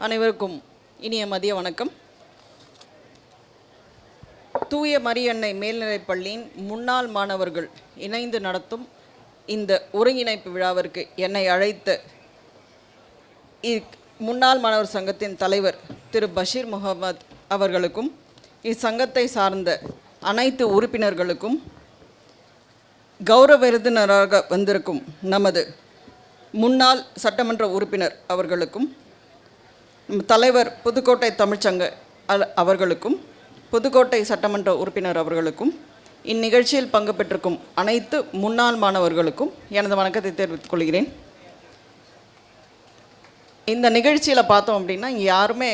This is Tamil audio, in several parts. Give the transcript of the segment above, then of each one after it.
அனைவருக்கும் இனிய மதிய வணக்கம். தூய மரியன்னை மேல்நிலைப்பள்ளியின் முன்னாள் மாணவர்கள் இணைந்து நடத்தும் இந்த ஒருங்கிணைப்பு விழாவிற்கு என்னை அழைத்த முன்னாள் மாணவர் சங்கத்தின் தலைவர் திரு பஷீர் முகமது அவர்களுக்கும் இச்சங்கத்தை சார்ந்த அனைத்து உறுப்பினர்களுக்கும் கௌரவ விருந்தினராக வந்திருக்கும் நமது முன்னாள் சட்டமன்ற உறுப்பினர் அவர்களுக்கும் நம்ம தலைவர் புதுக்கோட்டை தமிழ்ச்சங்க அ- அவர்களுக்கும் புதுக்கோட்டை சட்டமன்ற உறுப்பினர் அவர்களுக்கும் இந்நிகழ்ச்சியில் பங்கு பெற்றிருக்கும் அனைத்து முன்னாள் மாணவர்களுக்கும் எனது வணக்கத்தை தெரிவித்துக் கொள்கிறேன். இந்த நிகழ்ச்சியில் பார்த்தோம் அப்படின்னா இங்கே யாருமே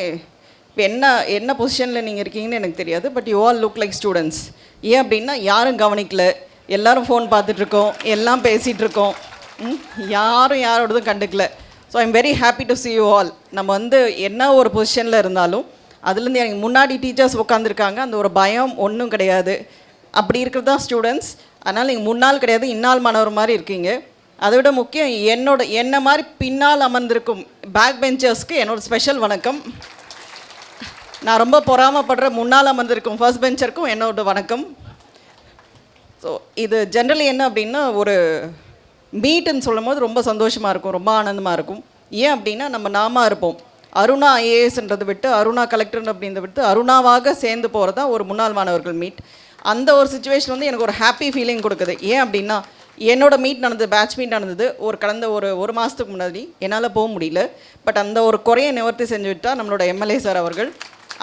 இப்போ என்ன என்ன பொசிஷனில் நீங்கள் இருக்கீங்கன்னு எனக்கு தெரியாது but you all look like students ஏன் அப்படின்னா யாரும் கவனிக்கல. எல்லாரும் ஃபோன் பார்த்துட்ருக்கோம் எல்லாம் பேசிகிட்ருக்கோம் யாரும் யாரோடதும் கண்டுக்கல. So I'm very happy to see you all நம்ம வந்து என்ன ஒரு பொசிஷனில் இருந்தாலும் அதுலேருந்து எனக்கு முன்னாடி டீச்சர்ஸ் உட்காந்துருக்காங்க அந்த ஒரு பயம் ஒன்றும் கிடையாது. அப்படி இருக்கிறது தான் ஸ்டூடெண்ட்ஸ் அதனால் நீங்கள் முன்னால் கிடையாது இந்நாள் மாணவர் மாதிரி இருக்கீங்க. அதை விட முக்கியம் என்னோட என்ன மாதிரி பின்னால் அமர்ந்திருக்கும் பேக் பெஞ்சர்ஸ்க்கு என்னோட ஸ்பெஷல் வணக்கம். நான் ரொம்ப பொறாமப்படுற முன்னால் அமர்ந்திருக்கும் ஃபர்ஸ்ட் பெஞ்சருக்கும் என்னோட வணக்கம். ஸோ இது ஜென்ரலி என்ன அப்படின்னா ஒரு மீட்டுன்னு சொல்லும் போது ரொம்ப சந்தோஷமாக இருக்கும் ரொம்ப ஆனந்தமாக இருக்கும். ஏன் அப்படின்னா நம்ம நாம இருப்போம். அருணா ஐஏஎஸ்ன்றதை விட்டு அருணா கலெக்டர் அப்படின்றத விட்டு அருணாவாக சேர்ந்து போகிறது தான் ஒரு முன்னாள் மாணவர்கள் மீட் அந்த ஒரு சுச்சுவேஷன் வந்து எனக்கு ஒரு ஹாப்பி ஃபீலிங் கொடுக்குது. ஏன் அப்படின்னா என்னோடய மீட் நடந்தது பேட்ச் மீட் நடந்தது ஒரு கடந்த ஒரு ஒரு மாதத்துக்கு முன்னாடி. என்னால் போக முடியல. பட் அந்த ஒரு குறையை நிவர்த்தி செஞ்சு விட்டால் நம்மளோட எம்எல்ஏ சார் அவர்கள்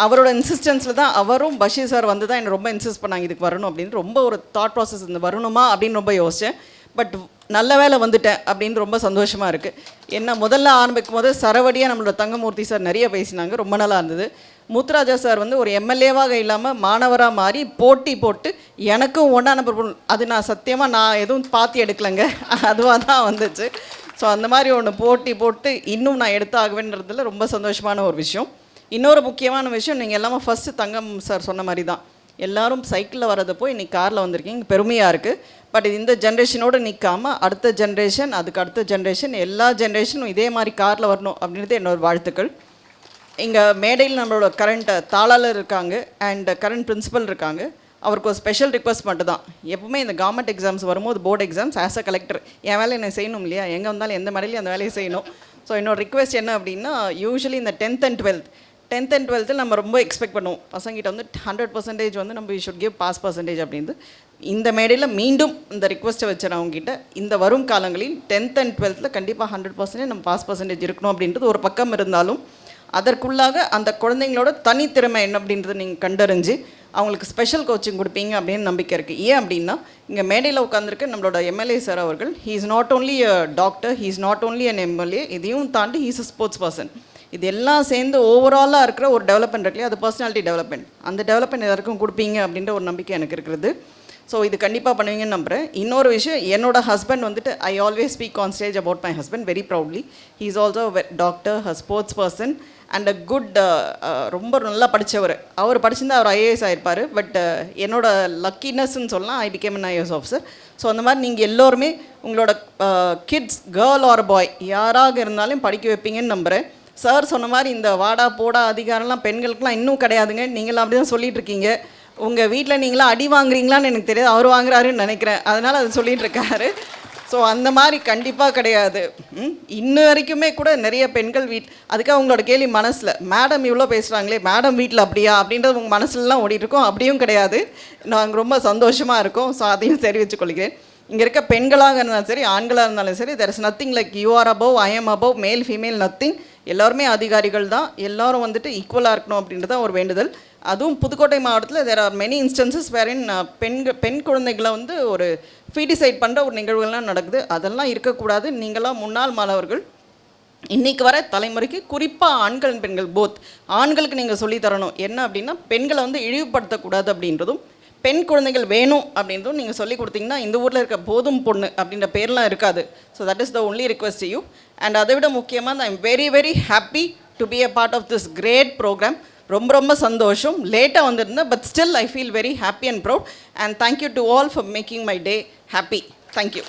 அவரோட இன்சிஸ்டன்ஸில் தான் அவரும் பஷீர் சார் வந்து தான் என்னை ரொம்ப இன்சிஸ்ட் பண்ணாங்க இதுக்கு வரணும் அப்படின்னு. ரொம்ப ஒரு தாட் ப்ராசஸ் இந்த வரணுமா? அப்படின்னு ரொம்ப யோசித்தேன் பட் நல்ல வேலை வந்துட்டேன் அப்படின்னு ரொம்ப சந்தோஷமாக இருக்குது என்ன முதல்ல ஆரம்பிக்கும் போது சரவடியாக நம்மளோட தங்கமூர்த்தி சார் நிறைய பேசினாங்க. ரொம்ப நல்லா இருந்தது. முத்துராஜா சார் வந்து ஒரு எம்எல்ஏவாக இல்லாமல் மாணவராக மாறி போட்டி போட்டு எனக்கும் ஒன்றா நம்பர் அது நான் சத்தியமாக நான் எதுவும் பார்த்து எடுக்கலைங்க. அதுவாக தான் வந்துச்சு. ஸோ அந்த மாதிரி ஒன்று போட்டி போட்டு இன்னும் நான் எடுத்தாகுவேன்றதுல ரொம்ப சந்தோஷமான ஒரு விஷயம். இன்னொரு முக்கியமான விஷயம் நீங்கள் எல்லாமே ஃபஸ்ட்டு தங்கம் சார் சொன்ன மாதிரி தான். எல்லோரும் சைக்கிளில் வரதை போய் இன்றைக்கி காரில் வந்திருக்கீங்க. பெருமையாக இருக்குது பட் இந்த ஜென்ரேஷனோடு நிற்காம அடுத்த ஜென்ரேஷன் அதுக்கு அடுத்த ஜென்ரேஷன் எல்லா ஜென்ரேஷனும் இதே மாதிரி காரில் வரணும் அப்படின்றது என்னோட வாழ்த்துக்கள். இங்கே மேடையில் நம்மளோட கரண்ட் தாளாளர் இருக்காங்க அண்ட் கரண்ட் பிரின்சிபல் இருக்காங்க. அவருக்கு ஒரு ஸ்பெஷல் ரிக்வஸ்ட் மட்டும் தான். எப்பவுமே இந்த கவர்மெண்ட் எக்ஸாம்ஸ் வரும்போது board exams as a collector என் வேலை என்ன செய்யணும் இல்லையா? எங்கே வந்தாலும் எந்த மேடையிலையும் அந்த வேலையை செய்யணும். ஸோ என்னோட ரிக்வெஸ்ட் என்ன அப்படின்னா யூஸ்வலி இந்த tenth and twelfth tenth and டுவெல்த்தில் நம்ம ரொம்ப எக்ஸ்பெக்ட் பண்ணுவோம். பசங்கிட்ட வந்து ஹண்ட்ரட் பர்சன்டேஜ் வந்து நம்ம ஷுட் கிவ் பாஸ் பர்சன்டேஜ் அப்படின்னு இந்த மேடையில் மீண்டும் இந்த ரிக்வஸ்ட்டை வச்சேன் அவங்ககிட்ட. இந்த வரும் காலங்களில் டென்த் அண்ட் டுவெல்த்தில் கண்டிப்பாக ஹண்ட்ரட் பர்சன்டேஜ் நம்ம பாஸ் பர்சன்டேஜ் இருக்கணும் அப்படின்றது ஒரு பக்கம் இருந்தாலும் அதற்குள்ளாக அந்த குழந்தைங்களோட தனித்திறமை என்ன அப்படின்றத நீங்கள் கண்டறிஞ்சு அவங்களுக்கு ஸ்பெஷல் கோச்சிங் கொடுப்பீங்க அப்படின்னு நம்பிக்கை இருக்குது ஏன் அப்படின்னா இங்கே மேடையில் உட்காந்துருக்க நம்மளோட எம்எல்ஏ சார் அவர்கள் he is not only a doctor he is not only an MLA இதையும் தாண்டி ஹீஸ் அ ஸ்போர்ட்ஸ் பர்சன் இது எல்லாம் சேர்ந்து ஓவராலாக இருக்கிற ஒரு டெவலப்மெண்ட் இருக்குல்லையா அது பர்சனாலிட்டி டெவலப்மெண்ட் அந்த டெவலப்மெண்ட் எல்லாருக்கும் கொடுப்பீங்க அப்படின்ற ஒரு நம்பிக்கை எனக்கு இருக்கிறது. ஸோ இது கண்டிப்பாக பண்ணுவீங்கன்னு நம்புகிறேன் இன்னொரு விஷயம் என்னோட ஹஸ்பண்ட் வந்துட்டு I always speak on stage about my husband very proudly he is also doctor a sports person and a good ரொம்ப நல்லா படித்தவர் அவர் படிச்சிருந்தா அவர் ஐஏஎஸ் ஆகிருப்பார் பட் uh, என்னோட லக்கினஸ்ன்னு சொல்லலாம் I become an IAS officer so அந்த மாதிரி நீங்கள் எல்லோருமே உங்களோட கிட்ஸ் கேர்ள் ஆர் பாய் யாராக இருந்தாலும் படிக்க வைப்பீங்கன்னு நம்புகிறேன் சார் சொன்ன மாதிரி இந்த வாடா போடா அதிகாரம்லாம் பெண்களுக்குலாம் இன்னும் கிடையாதுங்க. நீங்களாம் அப்படி தான் சொல்லிட்டு இருக்கீங்க. உங்கள் வீட்டில் நீங்களாம் அடி வாங்குறீங்களான்னு எனக்கு தெரியாது. அவர் வாங்குறாருன்னு நினைக்கிறேன். அதனால் அது சொல்லிட்டு இருக்காரு. ஸோ அந்த மாதிரி கண்டிப்பாக கிடையாது. இன்ன வரைக்குமே கூட நிறைய பெண்கள் வீட் அதுக்காக உங்களோட கேள்வி மனசில் மேடம் இவ்வளோ பேசுகிறாங்களே மேடம் வீட்டில் அப்படியா? அப்படின்றது உங்கள் மனசுலலாம் ஓடிட்டுருக்கோம். அப்படியும் கிடையாது. நாங்கள் ரொம்ப சந்தோஷமாக இருக்கோம். ஸோ அதையும் தெரிவித்துக் கொள்கிறேன் இங்கே இருக்க பெண்களாக இருந்தாலும் சரி ஆண்களாக இருந்தாலும் சரி there is nothing like you are above I am above male female nothing எல்லாருமே அதிகாரிகள் தான். எல்லோரும் வந்துட்டு ஈக்குவலாக இருக்கணும் அப்படின்றது தான் ஒரு வேண்டுதல். அதுவும் புதுக்கோட்டை மாவட்டத்தில் தேர் ஆர் மெனி இன்ஸ்டன்சஸ் வேறின் பெண்கள் பெண் குழந்தைகளை வந்து ஒரு ஃபீடிசைட் பண்ணுற ஒரு நிகழ்வுகள்லாம் நடக்குது. அதெல்லாம் இருக்கக்கூடாது. நீங்களாம் முன்னாள் மாணவர்கள் இன்றைக்கி வர தலைமுறைக்கு குறிப்பாக ஆண்கள் பெண்கள் போத் ஆண்களுக்கு நீங்கள் சொல்லித்தரணும் என்ன அப்படின்னா பெண்களை வந்து இழிவுபடுத்தக்கூடாது அப்படின்றதும் பெண் குழந்தைகள் வேணும் அப்படின்றதும் நீங்கள் சொல்லி கொடுத்தீங்கன்னா இந்த ஊரில் இருக்க போதும் பொண்ணு அப்படின்ற பேர்லாம் இருக்காது. So that is the only request you and அதை விட முக்கியமாக I am very very happy to be a part of this great programme ரொம்ப ரொம்ப சந்தோஷம். லேட்டாக வந்திருந்தேன் but still I feel very happy and proud and thank you to all for making my day happy thank you